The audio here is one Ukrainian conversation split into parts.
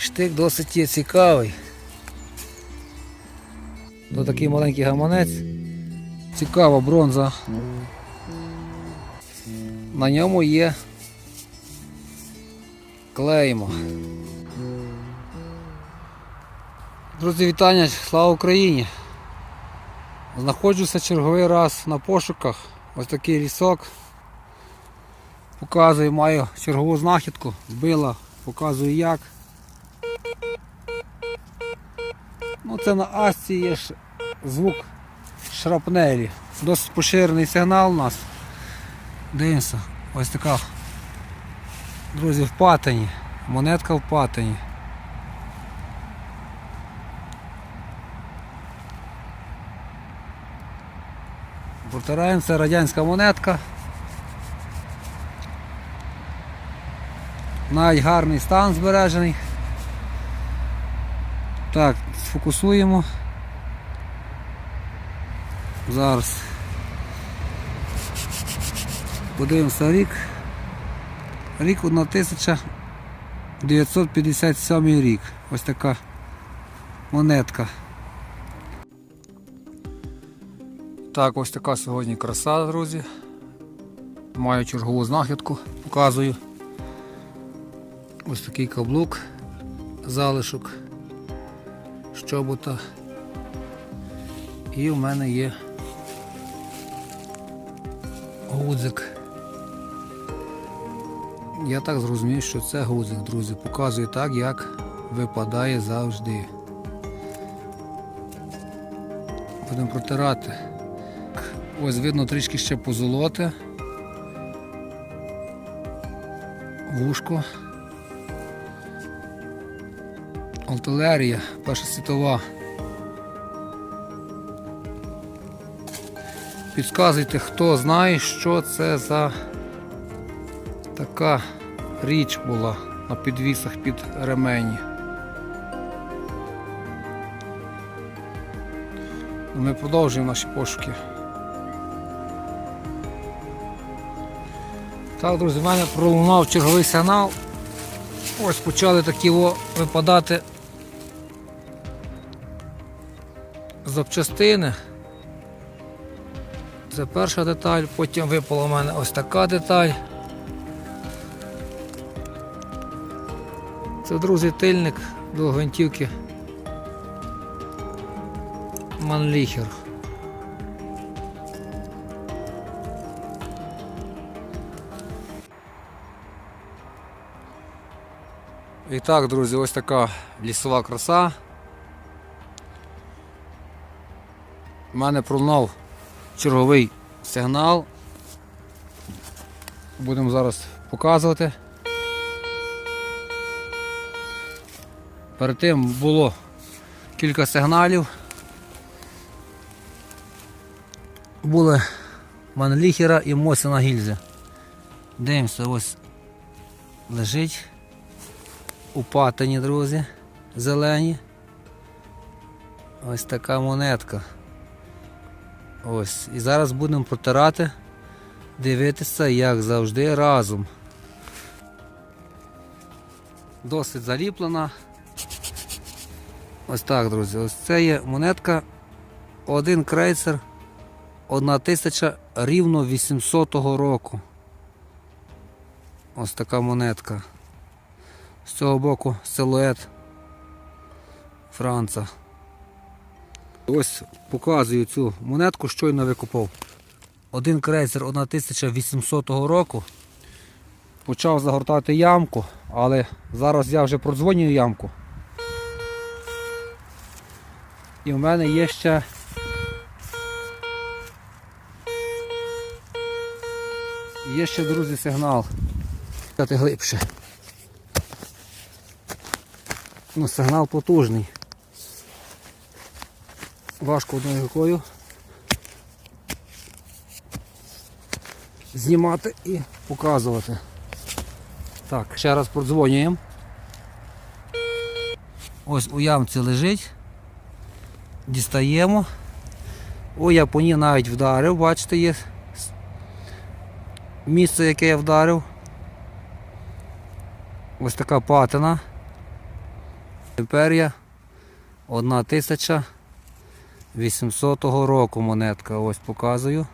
Штик досить є цікавий. Тут такий маленький гаманець. Цікава бронза. На ньому є клеймо. Друзі, вітання, слава Україні! Знаходжуся черговий раз на пошуках. Ось такий лісок. Показую, маю чергову знахідку, збила, показую як. Ну це на Асці є ж звук шрапнелі. Досить поширений сигнал у нас. Дивимося, ось така. Друзі, в патині. Монетка в патині. Протираємо, це радянська монетка. Навіть гарний стан збережений. Так, сфокусуємо. Зараз. Подивимося рік. Рік 1957 рік. Ось така монетка. Так, ось така сьогодні краса, друзі. Маю чергову знахідку, показую. Ось такий каблук, залишок, щобота. І в мене є гудзик. Я так зрозумів, що це гудзик, друзі. Показую так, як випадає завжди. Будемо протирати. Ось видно трішки ще позолоти. Вушко. Артилерія, перша світова. Підказуйте, хто знає, що це за така річ була на підвісах під ремені. Ми продовжуємо наші пошуки. Так, друзі, в мене пролунав черговий сигнал. Ось почали такі о випадати запчастини. Це перша деталь, потім випала в мене ось така деталь. Це, друзі, тильник до гвинтівки Манліхер. І так, друзі, ось така лісова краса. У мене пролунав черговий сигнал. Будемо зараз показувати. Перед тим було кілька сигналів. Були Манліхера і Мосина гільзи. Дивимося, ось лежить у патині, друзі, зелені. Ось така монетка. Ось. І зараз будемо протирати, дивитися, як завжди, разом. Досить заліплена. Ось так, друзі. Ось це є монетка. Один крейсер, одна тисяча рівно 800 року. Ось така монетка. З цього боку силует Франца. Ось показую цю монетку, щойно викупав. Один крейсер 1800 року. Почав загортати ямку, але зараз я вже продзвонюю ямку. І в мене є ще є ще, друзі, сигнал. Глибше. Ну, сигнал потужний. Важко одною рукою знімати і показувати. Так, ще раз продзвонюємо. Ось у ямці лежить. Дістаємо. О, я по ній навіть вдарив, бачите, є місце, яке я вдарив. Ось така патина. Імперія 1800 року монетка. Ось показую.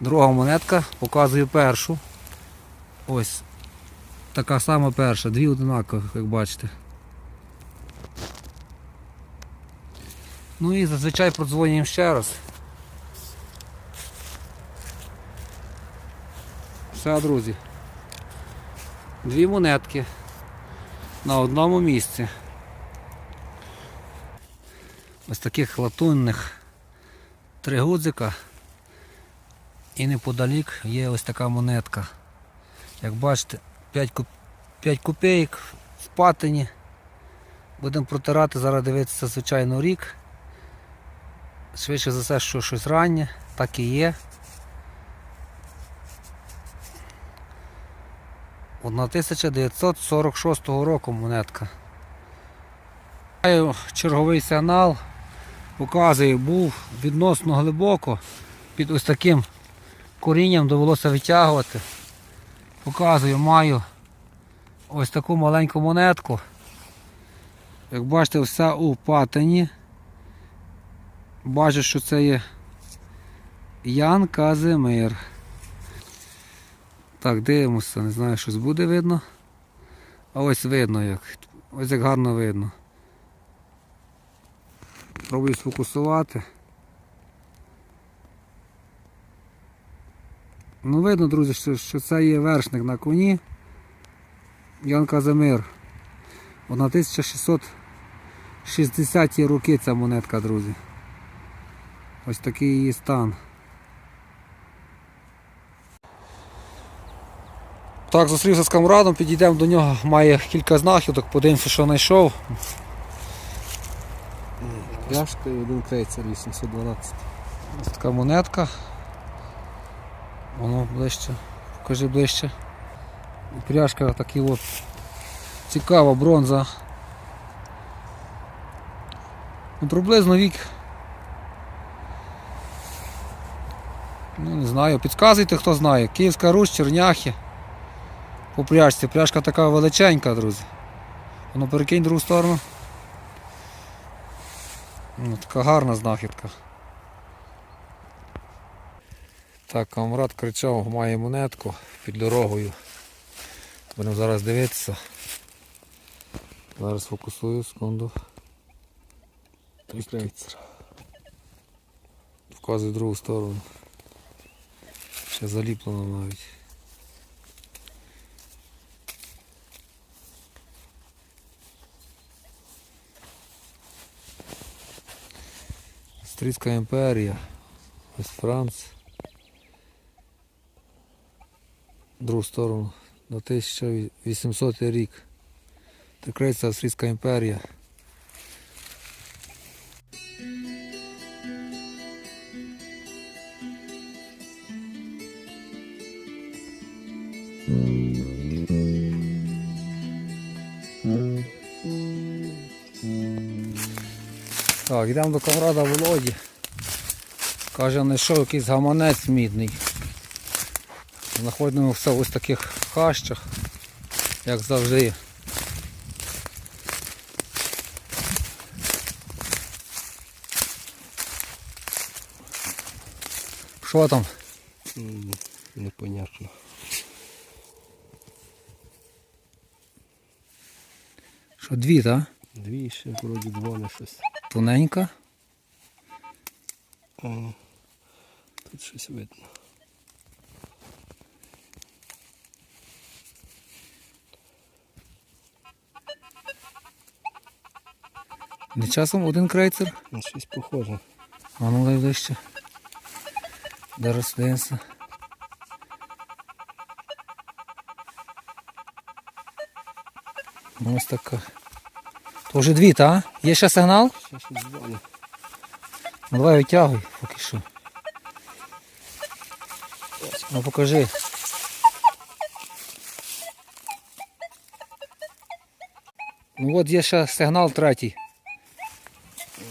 Друга монетка, показую першу. Ось така сама перша, дві одинакові, як бачите. Ну і зазвичай продзвонюємо ще раз. Все, друзі. Дві монетки на одному місці. Ось таких латунних три гудзика. І неподалік є ось така монетка. Як бачите, 5, куп... 5 копійок в патині. Будемо протирати, зараз дивитися звичайно рік. Швидше за все, що щось раннє, так і є. 1946 року монетка. Маю Черговий сигнал показує, був відносно глибоко, під ось таким корінням довелося витягувати. Показую, маю ось таку маленьку монетку. Як бачите, вся у патині. Бачу, що це є Ян Казимир. Так, дивимося, не знаю, щось буде видно. А ось видно як. Ось як гарно видно. Пробую сфокусувати. Ну видно, друзі, що, що це є вершник на коні. Ян Казимир. 1660 роки ця монетка, друзі. Ось такий її стан. Так, зустрівся з камрадом, підійдемо до нього, має кілька знахідок, подивимося, що знайшов. Пляшка і один крейцер 812. Ось така монетка. Воно ближче. Покажи ближче. Пряжка такий от. Цікава бронза. Ну, приблизно вік. Ну не знаю, підказуйте хто знає. Київська Русь, Черняхи. По пряжці. Пряжка така величенька, друзі. Воно перекинь другу сторону. Ну, така гарна знахідка. Так, камрад кричав, має монетку під дорогою. Будемо зараз дивитися. Зараз фокусую, секунду. Вказую в другу сторону. Ще заліплено навіть. Австрійська імперія. Ось Франц. Другу сторону. На 1800 рік. Текреться Австрійська імперія. Так, йдемо до камрада Володі. Каже, знайшов якийсь гаманець мідний. Знаходимо все в ось таких хащах, як завжди. Що там? Непонятно. Що дві, так? Ще вроді дзвони щось. Тоненька. О, тут щось видно. Не часом один крейцер. Щось похоже. А ну дай ближче. Дивимося. Ну, Ось така. То вже дві, та? Є ще сигнал? Ще щось дзвони. Ну давай витягуй поки що. Ну покажи. Ну от є ще сигнал третій.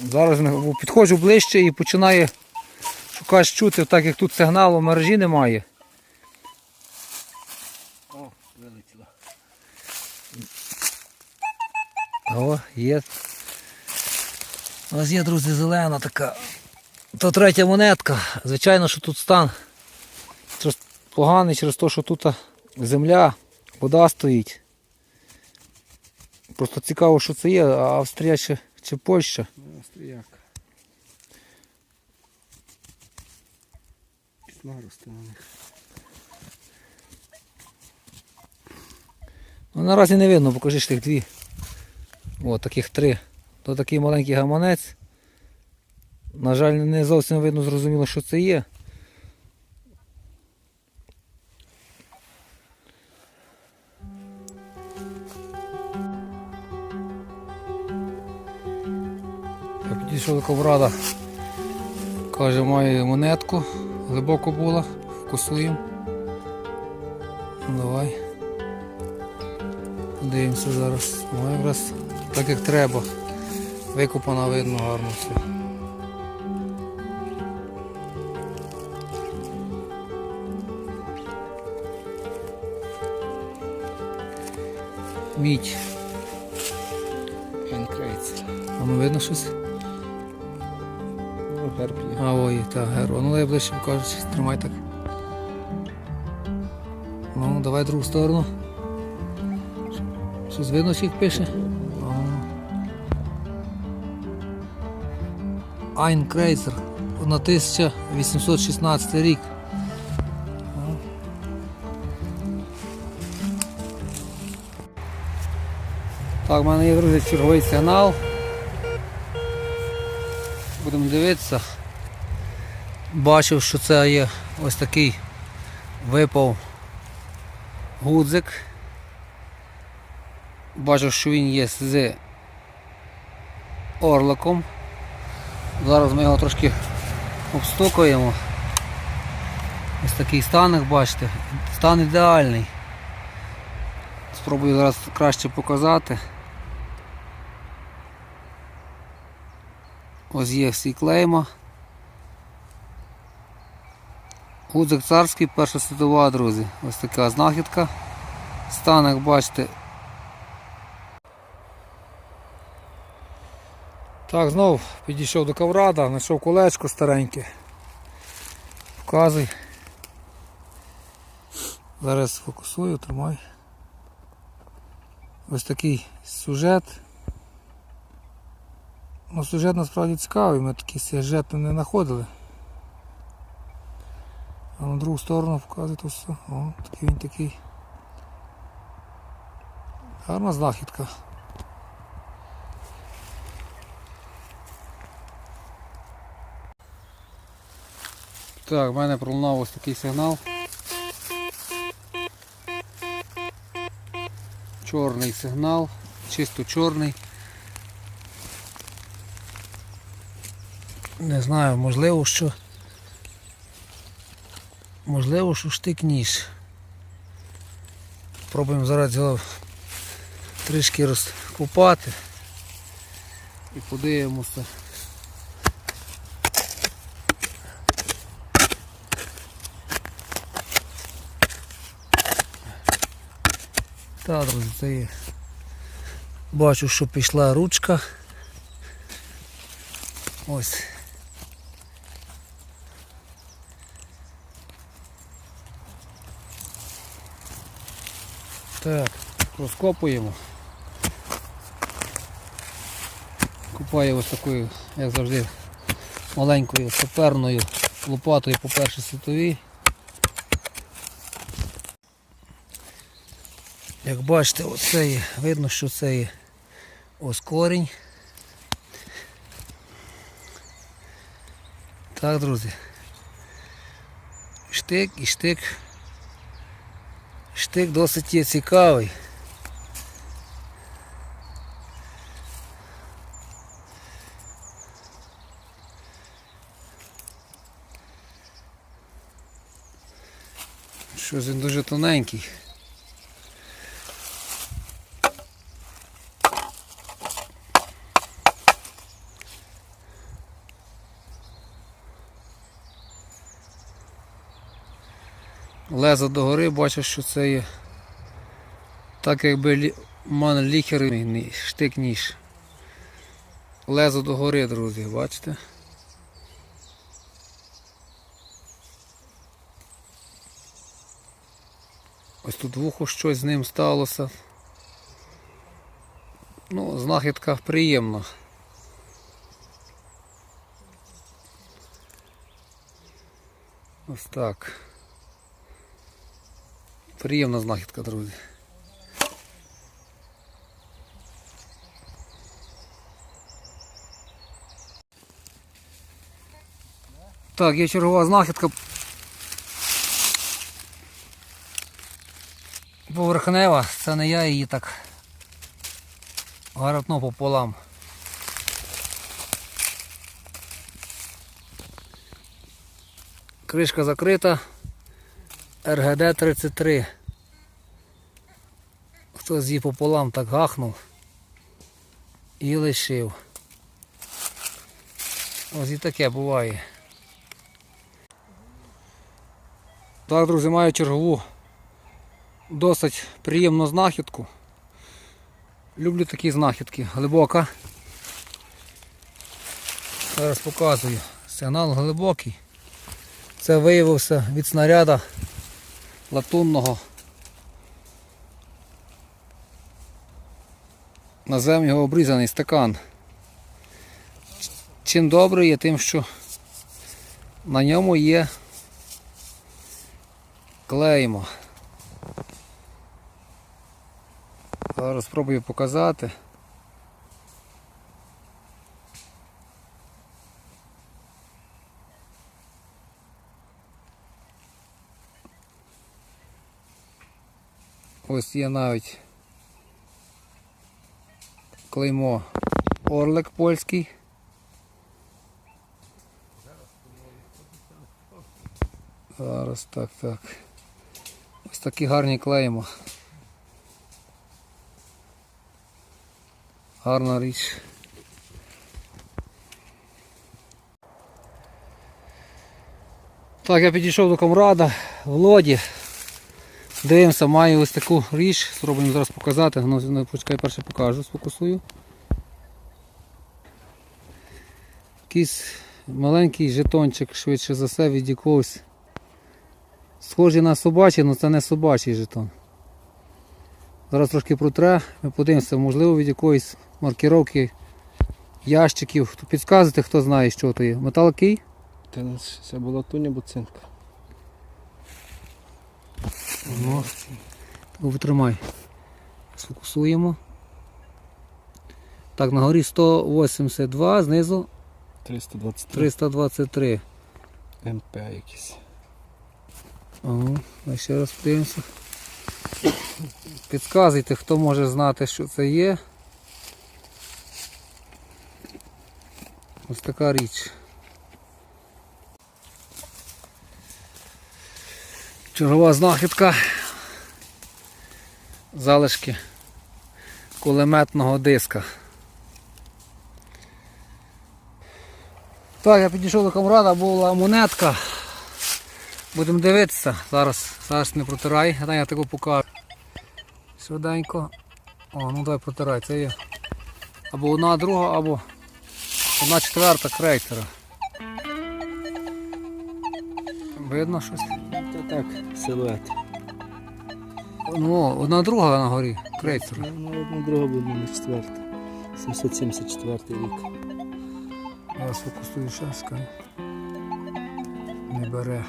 Зараз підходжу ближче і починаю шукати чути, так як тут сигналу мережі немає. Є. У нас є, друзі, зелена така. То третя монетка. Звичайно, що тут стан поганий через те, що тут земля, вода стоїть. Просто цікаво, що це є, Австрія чи, чи Польща. Австріяк. Нарости на них. Ну, наразі не видно, покажи ж тих дві. О, таких три. То такий маленький гаманець. На жаль, не зовсім видно зрозуміло, що це є. Я підійшов до коврада. Каже, має монетку, глибоко була, вкусуємо. Ну, Давай. Дивимося зараз. Ну, якраз так як треба. Викопана видно гарно все. Мідь. Енкрейц. А ну видно щось? Ну, герб є. А ой, так, геро. Ну я ближче покажу, тримай так. Ну, давай другу сторону. Щось видно, скільки пише? Айн Крейсер. 1816 рік. Так, в мене є, друзі, черговий сигнал. Будемо дивитися. Бачив, що це є ось такий випав гудзик. Бачив, що він є з орликом. Зараз ми його трошки обстукаємо. Ось такий стан, як бачите. Стан ідеальний. Спробую зараз краще показати. Ось є всі клейма. Гудзик царський, перша світова, друзі. Ось така знахідка. Стан, як бачите. Так, знов підійшов до коврада, знайшов колечко стареньке. Вказуй. Зараз фокусую, тримай. Ось такий сюжет. Ну, сюжет насправді цікавий, ми такі сюжети не знаходили. А на другу сторону вказує то все. О, такий він такий. Гарна знахідка. Так, в мене пролунав ось такий сигнал. Чорний сигнал, чисто чорний. Не знаю, можливо, що. Можливо, що штик ніж. Пробуємо зараз його трішки розкопати і подивимося. Так, друзі, це є. Бачу, що пішла ручка. Ось. Так, розкопуємо. Купаю ось такою, як завжди, маленькою саперною лопатою по першій світовій. Як бачите, оце є, видно, що це є ось корінь. Так, друзі. Штик і штик. Штик досить є цікавий. Щось він дуже тоненький. Лезо догори, бачиш, що це є так якби У мене лікерний штик ніж. Лезо догори, друзі, бачите? Ось тут вухо щось з ним сталося. Ну, знахідка приємна. Ось так. Приємна знахідка, друзі. Так, є чергова знахідка. Поверхнева, це не я її так гаратно пополам. Кришка закрита. РГД 33. Хтось її пополам так гахнув і лишив. Ось і таке буває. Так, друзі, маю чергову досить приємну знахідку. Люблю такі знахідки. Глибока. Зараз показую. Сигнал глибокий. Це виявився від снаряда латунного. Називаємо його обрізаний стакан. Чим добре є тим, що на ньому є клеймо. Зараз спробую показати. Ось є навіть клеймо Орлик польський. Зараз так, так. Ось такі гарні клейма. Гарна річ. Так, я підійшов до комрада в лоді. Дивимося, маю ось таку річ, спробуємо зараз показати. Ну, ну, почекай, перше покажу, сфокусую. Якийсь маленький жетончик, швидше за все, від якогось. Схожий на собачий, але це не собачий жетон. Зараз трошки протре, ми подивимося, можливо від якоїсь маркировки ящиків. Підказуйте, хто знає, що то є. Метал який? Це була туня буцинка. Ну, витримай. Сфокусуємо. Так, на горі 182, знизу 323 323. МП якийсь. Ага, ще раз подивимося. Підказуйте, хто може знати, що це є. Ось така річ. Чергова знахідка. Залишки кулеметного диска. Так, я підійшов до камрада, була монетка. Будемо дивитися. Зараз, зараз не протирай, а я таку покажу. Швиденько. О, ну давай протирай, це є. Або одна друга, або одна четверта крейсера. Видно щось? Та так, силует. Ну, одна друга на горі, крейсер. Ну, одна друга буде на четверта. 774 рік. Я фокусую ще, скай. Не бере.